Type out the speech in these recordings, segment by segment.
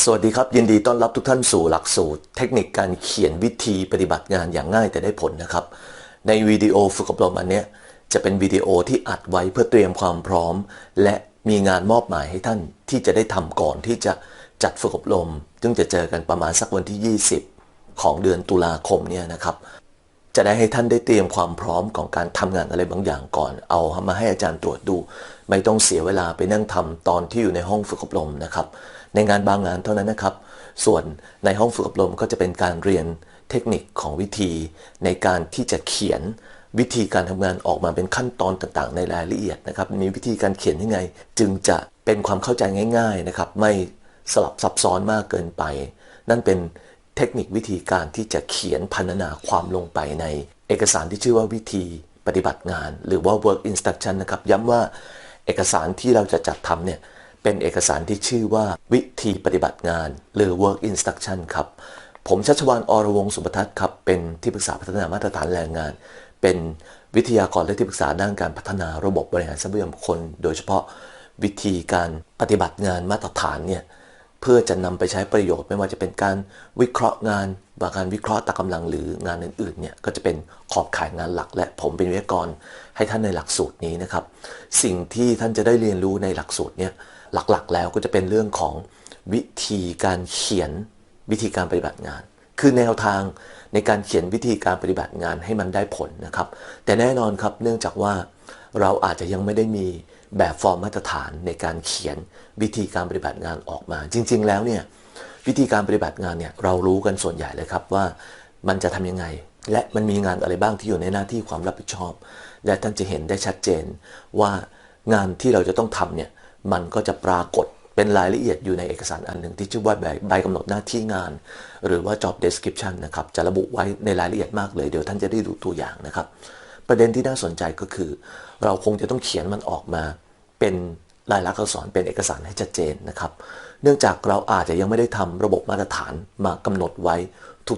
สวัสดีครับ ยินดีต้อนรับทุกท่านสู่หลักสูตร เทคนิคการเขียนวิธีปฏิบัติงานอย่างง่ายแต่ได้ผลนะครับ ในวิดีโอฝึกอบรมอันเนี้ยจะเป็นวิดีโอที่อัดไว้เพื่อเตรียมความพร้อม และมีงานมอบหมายให้ท่านที่จะได้ทำก่อนที่จะจัดฝึกอบรมซึ่งจะเจอกันประมาณสักวันที่ 20 ของเดือนตุลาคมเนี่ยนะครับ จะได้ให้ท่านได้เตรียมความพร้อมของการทำงานอะไรบางอย่างก่อน เอามาให้อาจารย์ตรวจดู ไม่ต้องเสียเวลาไปนั่งทำตอนที่อยู่ในห้องฝึกอบรมนะครับ ในงานบางงานเท่านั้นนะครับ ส่วนในห้องฝึกอบรมก็จะเป็นการเรียนเทคนิคของวิธี ในการที่จะเขียนวิธีการทำงานออกมาเป็นขั้นตอนต่างๆ ในรายละเอียดนะครับ มีวิธีการเขียนยังไง จึงจะเป็นความเข้าใจง่าย ๆนะครับ ไม่สลับซับซ้อนมากเกินไป นั่นเป็นเทคนิควิธีการที่จะเขียนพันนาความลงไปใน เอกสารที่ชื่อว่าวิธีปฏิบัติงาน หรือว่า work instruction นะครับ ย้ำว่าเอกสารที่เราจะจัดทำเนี่ย เป็นเอกสารที่ชื่อว่าวิธีปฏิบัติงาน หรือ work instruction ครับ ผมชัชวานอรวงสุปทัศน์ครับ เป็นที่ปรึกษาพัฒนามาตรฐานแรงงาน เป็นวิทยากรและที่ปรึกษาด้านการพัฒนาระบบบริหารทรัพยากรคนโดยเฉพาะวิธีการปฏิบัติงานมาตรฐานเนี่ยเพื่อจะนำไปใช้ประโยชน์ไม่ว่าจะเป็นการวิเคราะห์งานบางการวิเคราะห์ตากำลังหรืองานอื่นๆเนี่ยก็จะเป็นขอบข่ายงานหลัก และผมเป็นวิทยากรให้ท่านในหลักสูตรนี้นะครับ สิ่งที่ท่านจะได้เรียนรู้ในหลักสูตรเนี่ย หลักๆ แล้วก็จะเป็นเรื่องของวิธีการเขียนวิธีการปฏิบัติงาน คือแนวทางในการเขียนวิธีการปฏิบัติงานให้มันได้ผลนะครับ แต่แน่นอนครับเนื่องจากว่าเราอาจจะยังไม่ได้มีแบบฟอร์มมาตรฐานในการเขียนวิธีการปฏิบัติงานออกมา จริง ๆ แล้วเนี่ยวิธีการปฏิบัติงานเนี่ยเรารู้กันส่วนใหญ่เลยครับว่ามันจะทำยังไง และมันมีงานอะไรบ้างที่อยู่ในหน้าที่ความรับผิดชอบ และท่านจะเห็นได้ชัดเจนว่างานที่เราจะต้องทำเนี่ย มันก็จะปรากฏเป็นรายละเอียดอยู่ในเอกสารอันหนึ่งที่ชื่อว่าใบกำหนดหน้าที่งาน หรือว่า job description นะครับ จะระบุไว้ในรายละเอียดมากเลย เดี๋ยวท่านจะได้ดูตัวอย่างนะครับ ประเด็นที่น่าสนใจก็คือ เราคงจะต้องเขียนมันออกมาเป็นลายลักษณ์อักษรเป็นเอกสารให้ชัดเจนนะครับ เนื่องจากเราอาจจะยังไม่ได้ทำระบบมาตรฐานมากำหนดไว้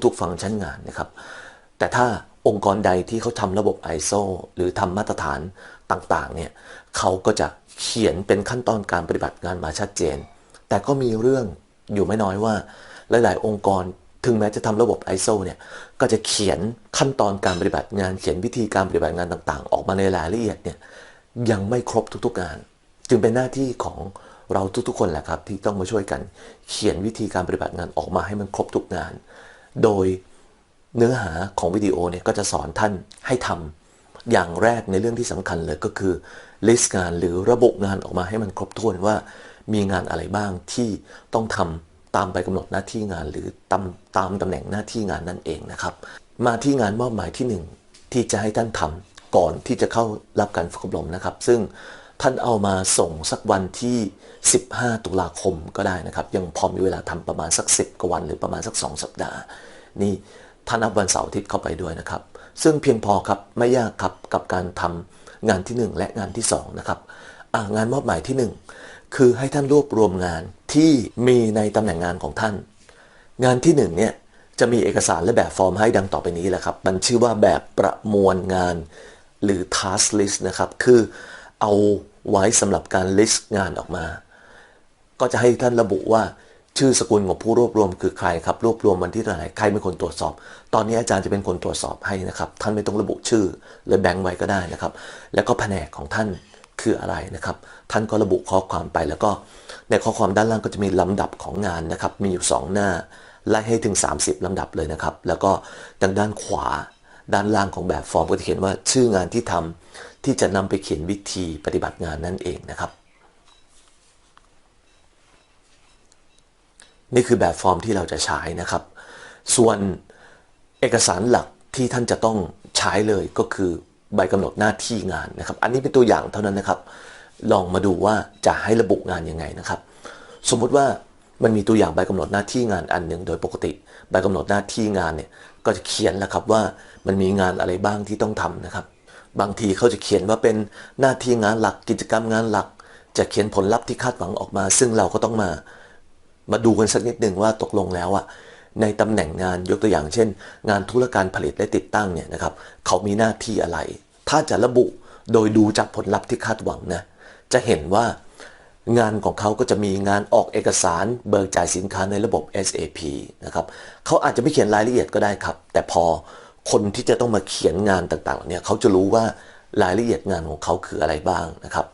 ทุกๆ ฟังก์ชันงานนะครับ แต่ถ้าองค์กรใดที่เขาทำระบบ ISO หรือทำมาตรฐานต่างๆเนี่ยเขาก็จะ เขียนเป็นขั้นตอนการปฏิบัติงานมาชัดเจน แต่ก็มีเรื่องอยู่ไม่น้อยว่า หลาย ๆ องค์กรถึงแม้จะทำระบบ ISO เนี่ย ก็จะเขียนขั้นตอนการปฏิบัติงาน เขียนวิธีการปฏิบัติงานต่าง ๆ ออกมาในรายละเอียดเนี่ย ยังไม่ครบทุก ๆ งาน จึงเป็นหน้าที่ของเราทุก ๆ คนแหละครับ ที่ต้องมาช่วยกัน เขียนวิธีการปฏิบัติงานออกมาให้มันครบทุกงาน โดยเนื้อหาของวิดีโอเนี่ยก็จะสอนท่านให้ทำ อย่างแรกในเรื่องที่สำคัญเลยก็คือลิสต์งานหรือระบบงานออกมาให้มันครบถ้วนว่ามีงานอะไรบ้างที่ต้องทำตามไปกำหนดหน้าที่งานหรือตามตามตำแหน่งหน้าที่งานนั่นเองนะครับ มาที่งานมอบหมายที่ 1 ที่จะให้ท่านทำก่อนที่จะเข้ารับการฝึกอบรมนะครับ ซึ่งท่านเอามาส่งสักวันที่ 15 ตุลาคมก็ได้นะครับ ยังพอมีเวลาทำประมาณสัก 10กว่าวันหรือประมาณสัก 2 สัปดาห์ นี่ท่านนับวันเสาร์อาทิตย์เข้าไปด้วยนะครับ ซึ่งเพียงพอครับไม่ยากครับกับการทำงานที่ 1 และงานที่2นะครับงานมอบหมายที่ 1 คือให้ท่านรวบรวมงานที่มีในตำแหน่งงานของท่าน งานที่1เนี่ยจะมีเอกสารและแบบฟอร์มให้ดังต่อไปนี้แหละครับมันชื่อว่าแบบประมวลงานหรือ task list นะครับ คือเอาไว้สำหรับการ list งานออกมา ก็จะให้ท่านระบุว่า ชื่อสกุลของผู้รวบรวมคือใครครับรวบรวมวันที่เท่าไหร่ใครเป็นคนตรวจสอบ ตอนนี้อาจารย์จะเป็นคนตรวจสอบให้นะครับ ท่านไม่ต้องระบุชื่อเลยแบงค์ไว้ก็ได้นะครับ แล้วก็แผนกของท่านคืออะไรนะครับ ท่านก็ระบุข้อความไปแล้วก็ในข้อความด้านล่างก็จะมีลำดับของงานนะครับ มีอยู่ 2 หน้าไล่ให้ถึง 30ลำดับเลยนะครับ แล้วก็ทางด้านขวาด้านล่างของแบบฟอร์มก็จะเขียนว่าชื่องานที่ทำที่จะนำไปเขียนวิธีปฏิบัติงานนั่นเองนะครับ นี่คือแบบฟอร์มที่เราจะใช้นะครับ ส่วนเอกสารหลักที่ท่านจะต้องใช้เลยก็คือใบกำหนดหน้าที่งานนะครับ อันนี้เป็นตัวอย่างเท่านั้นนะครับ ลองมาดูว่าจะให้ระบุงานยังไงนะครับ สมมุติว่ามันมีตัวอย่างใบกำหนดหน้าที่งานอันหนึ่งโดยปกติ ใบกำหนดหน้าที่งานเนี่ยก็จะเขียนแล้วครับว่ามันมีงานอะไรบ้างที่ต้องทำนะครับ บางทีเขาจะเขียนว่าเป็นหน้าที่งานหลักกิจกรรมงานหลัก จะเขียนผลลัพธ์ที่คาดหวังออกมา ซึ่งเราก็ต้องมา มาดูกันสักนิดหนึ่งว่าตกลงแล้วอะในตำแหน่งงานยกตัวอย่างเช่น งานธุรการผลิตและติดตั้งเนี่ยนะครับเขามีหน้าที่อะไร ถ้าจะระบุโดยดูจากผลลัพธ์ที่คาดหวังนะจะเห็นว่างานของเขาก็จะมีงานออกเอกสารเบิกจ่ายสินค้าในระบบ SAP นะครับเขาอาจจะไม่เขียนรายละเอียดก็ได้ครับ แต่พอคนที่จะต้องมาเขียนงานต่างๆเนี่ยเขาจะรู้ว่ารายละเอียดงานของเขาคืออะไรบ้างนะครับ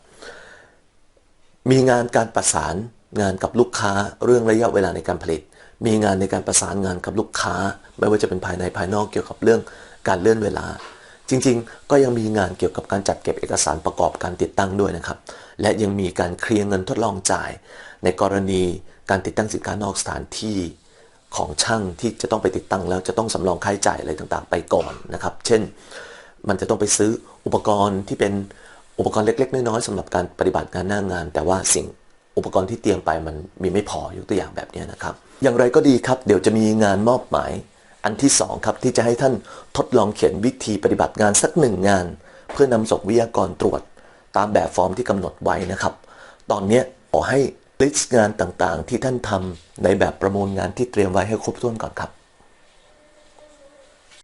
มีงานการประสาน งานกับลูกค้าเรื่องระยะเวลาในการผลิต มีงานในการประสานงานกับลูกค้า ไม่ว่าจะเป็นภายในภายนอกเกี่ยวกับเรื่องการเลื่อนเวลา จริงๆ ก็ยังมีงานเกี่ยวกับการจัดเก็บเอกสารประกอบการติดตั้งด้วยนะครับ และยังมีการเคลียร์เงินทดลองจ่าย ในกรณีการติดตั้งสินค้านอกสถานที่ของช่างที่จะต้องไปติดตั้งแล้วจะต้องสำรองค่าใช้จ่ายอะไรต่างๆ ไปก่อนนะครับ เช่น มันจะต้องไปซื้ออุปกรณ์ที่เป็นอุปกรณ์เล็ก ๆ น้อยๆสำหรับการปฏิบัติงานหน้างาน แต่ว่าสิ่ง อุปกรณ์ที่เตรียมไปมันมีไม่พอยกตัวอย่างแบบนี้นะครับ อย่างไรก็ดีครับ เดี๋ยวจะมีงานมอบหมาย อันที่2ครับที่จะให้ท่านทดลองเขียนวิธีปฏิบัติงานสักหนึ่งงาน เพื่อนำส่งวิทยากรตรวจ ตามแบบฟอร์มที่กำหนดไว้นะครับ ตอนนี้ขอให้ลิสต์งานต่างๆ ที่ท่านทำในแบบประมวลงานที่เตรียมไว้ให้ครบถ้วนก่อนครับ